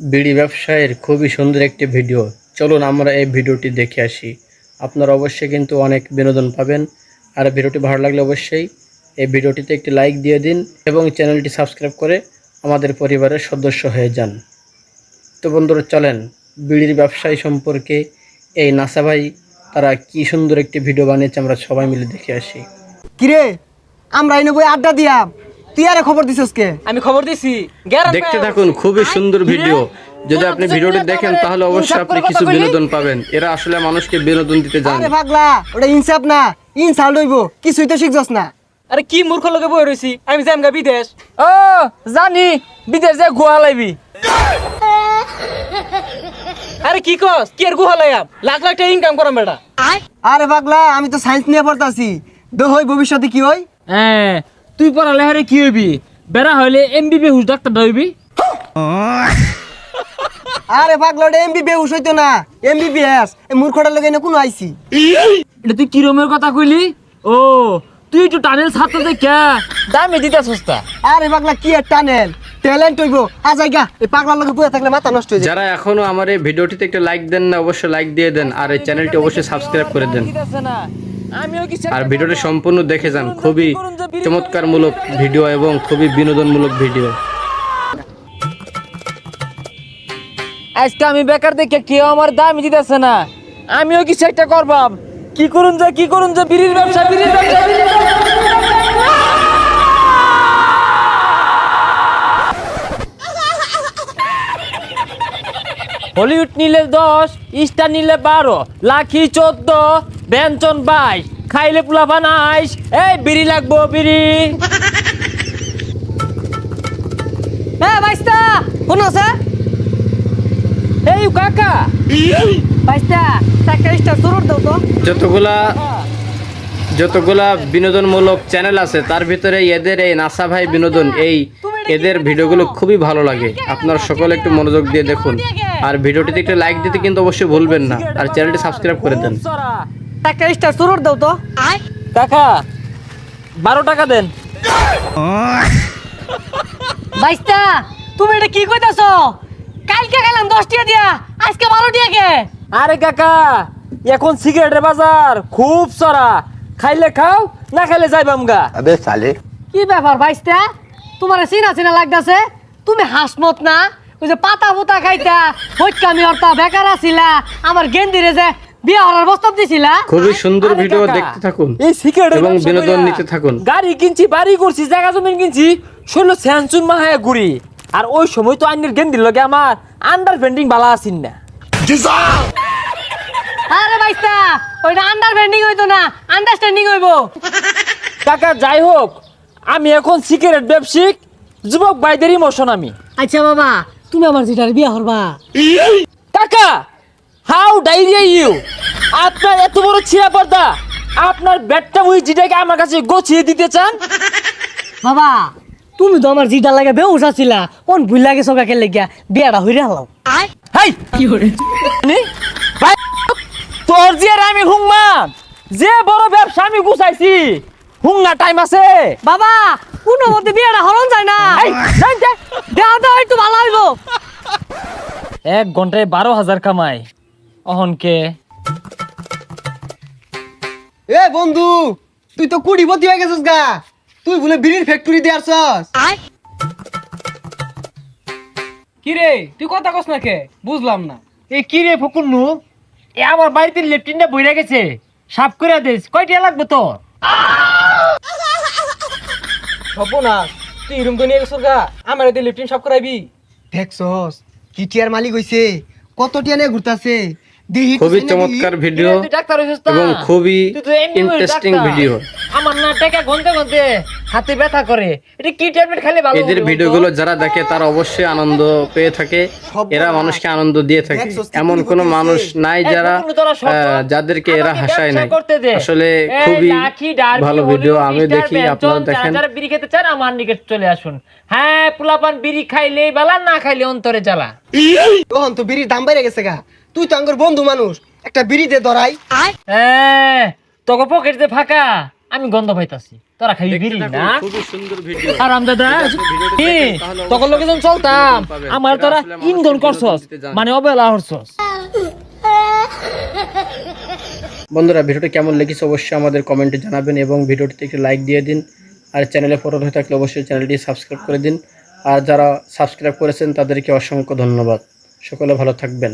বিড়ি ব্যবসায়ের খুবই সুন্দর একটি ভিডিও। চলুন আমরা এই ভিডিওটি দেখে আসি। আপনারা অবশ্যই কিন্তু অনেক বিনোদন পাবেন। আর ভিডিওটি ভালো লাগলে অবশ্যই এই ভিডিওটিতে একটি লাইক দিয়ে দিন এবং চ্যানেলটি সাবস্ক্রাইব করে আমাদের পরিবারের সদস্য হয়ে যান। তো বন্ধুরা, চলেন বিড়ির ব্যবসায়ী সম্পর্কে এই নাসা ভাই, তারা কি সুন্দর একটি ভিডিও বানিয়েছে আমরা সবাই মিলে দেখে আসি। কিরে, আমরা আড্ডা দিয়াম। তুই আরে খবর দিছস কে? আমি খবর দিছি। দেখতে থাকুন খুবই সুন্দর ভিডিও। যদি আপনি ভিডিওটি দেখেন তাহলে অবশ্যই আপনি কিছু বিনোদন পাবেন। এরা আসলে মানুষকে বিনোদন দিতে জানে। আরে পাগলা ওটা ইনসাফ না। ইনসাল লইব কিছুই তো শিখছস না। আরে কি মূর্খ লোকে বই রইছি? আমি যাম গা বিদেশ। ও জানি বিদেশ যে গুহা লাইবি। আরে কি কস? কি আর গুহা লাইয়াম? লাখ লাখ টাকা ইনকাম করাম বেটা। আরে পাগলা আমি তো সায়েন্স নিয়ে পড়তাছি। দো হই ভবিষ্যতে কি হই হ্যাঁ তুই পড়ালে হারে কি হইবি? বেড়া হইলে এমবিবি হুস ডাক্তার হইবি? আরে পাগলা ওটা এমবি বেহুশ হইতো না। এমবিবিএস এই মূর্খটার লগে এনে কোনো আইছি। এটা তুই কিরমের কথা কইলি? ও তুই একটু টানেল ছাত্র দেখা। দামে দিতে সস্তা আরে পাগলা কি আর টানেল? ট্যালেন্ট হইব। আজ আইগা এই পাগলার লগে বইয়া থাকলে মাথা নষ্ট হয়ে যায় যারা এখনও আমার এই ভিডিওটিতে একটা লাইক দেন না অবশ্যই লাইক দিয়ে দেন। আর এই চ্যানেলটি অবশ্যই সাবস্ক্রাইব করে দেন। না। কি আর ভিডিওটি সম্পূর্ণ দেখে যান খুবই চমৎকারমূলক ভিডিও এবং খুবই বিনোদনমূলক ভিডিও। আজকে আমি বেকার দেখে কেউ আমার দামই দিতেছে না। আমিও কিছু একটা করবাম? কি করুন যে কি করুন যে বিড়ির ব্যবসা বিড়ির ব্যবসা। হলিউড নিলে দশ স্টার নিলে বারো লাখি চোদ্দ ব্যঞ্জন বাইশ খাইলে পোলাপান আইস এই বিড়ি লাগবো বিড়ি। হ্যাঁ বাইস্তা কোন আছে? এই কাকা। বাইস্তা একটা স্টার জরুর দাও তো। যতগুলা যতগুলা বিনোদনমূলক চ্যানেল আছে তার ভিতরে এদের এই নাসা ভাই বিনোদন এই এদের ভিডিওগুলো খুবই ভালো লাগে। আপনারা সকলে একটু মনোযোগ দিয়ে দেখুন। আর ভিডিওটিতে একটু লাইক দিতে কিন্তু অবশ্যই ভুলবেন না। আর চ্যানেলটি সাবস্ক্রাইব করে দেন। একটা স্টার জরুর দাও তো। কাকা বারো টাকা দেন। বাইস্তা তুমি এটা কি কইতাছো? কালকে গেলাম দশ টাকা দিয়া আজকে বারো টাকা কে আরে কাকা এখন সিগারেটের বাজার খুব সরা খাইলে খাও না খাইলে যাই যাইবাম গা কি ব্যাপার বাইস্তা? তোমার চিনা চিনা লাগতাছে। তুমি হাসমত না? ওই যে পাতা পুতা খাইতা হরতা বেকার আছিলা আমার গেন্দিরে যে বিয়ে হরার প্রস্তাব দিছিলা। খুবই সুন্দর ভিডিও দেখতে থাকুন এই এবং বিনোদন নিতে থাকুন। গাড়ি কিনছি বাড়ি করছি জায়গা জমিন কিনছি মাহায় ঘুরি। আর ওই সময় তো আইনের গেন্দির লগে আমার আন্ডার পেন্টিং বালা আসিন না। আরে বাইস্তা ওইটা আন্ডারস্ট্যান্ডিং হইতো না আন্ডারস্ট্যান্ডিং হইবো। কাকা যাই হোক আমি এখন সিগারেট ব্যবসিক যুবক বাইদের ইমোশন আমি। আচ্ছা বাবা তুমি আমার যেটার বিয়ে হরবা কাকা হাউ ডাইরিয়া ইউ আপনার এত বড় ছিঁড়া পর্দা। আপনার ব্যাটটা ওই জিটাকে আমার কাছে গছিয়ে দিতে চান? বাবা তুমি তো আমার জিটা লাগে বেউস আছিলা। কোন ভুল লাগে সকাকে লেগিয়া বিয়াটা হইরে হালাও হাই! কি করে ভাই তোর জিয়ার আমি হুংমান যে বড় ব্যবসা আমি গুছাইছি। হুংনা টাইম আছে। বাবা কোনো মতে বিয়াটা হরণ যায় না। এই, যাই, যাই। দেওয়া দেওয়া একটু ভালো হইবো। এক ঘন্টায় বারো হাজার কামাই। অহনকে। এ বন্ধু তুই তো কুড়িপতি হয়ে গেছিস গা। তুই বলে বিড়ির ফ্যাক্টরি দিয়ে আসছস। কি রে তুই কথা কস না কে? বুঝলাম না। এই কি রে ফকুন্নু? এ আমার বাড়িতে লেফটিনটা বইরা গেছে। সাফ করে দিস কয়টা লাগবে তো না তুই রুম তো নিয়ে গেছিস গা। আমার এতে লিফটিং সব করাইবি। দেখছস, কি টিয়ার মালিক হইছে, কত টিয়া নিয়ে খুবই চমৎকার ভিডিও না? এবং খুবই ইন্টারেস্টিং ভিডিও আমার না টাকা গনতে গনতে হাতে ব্যথা করে। এটা কি ট্যাবলেট খেলে ভালো এদের ভিডিওগুলো যারা দেখে তারা অবশ্যই আনন্দ পেয়ে থাকে। এরা মানুষকে আনন্দ দিয়ে থাকে। এমন কোনো? মানুষ নাই যারা যাদেরকে এরা হাসায় নাই। করতে আসলে খুবই ভালো ভিডিও আমি দেখি আপনারা যারা- দেখেন। যারা বিড়ি খেতে চান আমার নিকট চলে আসুন। হ্যাঁ পোলাপান বিড়ি খাইলে বালা না খাইলে অন্তরে জ্বালা। তখন তো বিড়ির দাম বেড়ে গেছে গা। তুই তো আঙ্গর বন্ধু মানুষ। একটা বিড়ি দে ধরাই হ্যাঁ তোকে পকেটে ফাঁকা। আমি গন্ধ পাইতাছি। তোরা খাই বিড়ি না? খুবই সুন্দর ভিডিও আরাম দাদা। কি? তখন লোকে যখন চলতাম। আমার তোরা ইন্ধন করছস। মানে অবহেলা করছস। বন্ধুরা ভিডিওটি কেমন লেগেছে অবশ্যই আমাদের কমেন্টে জানাবেন এবং ভিডিওটিতে একটি লাইক দিয়ে দিন। আর চ্যানেলে ফটো হয়ে থাকলে অবশ্যই চ্যানেলটি সাবস্ক্রাইব করে দিন। আর যারা সাবস্ক্রাইব করেছেন তাদেরকে অসংখ্য ধন্যবাদ। সকলে ভালো থাকবেন।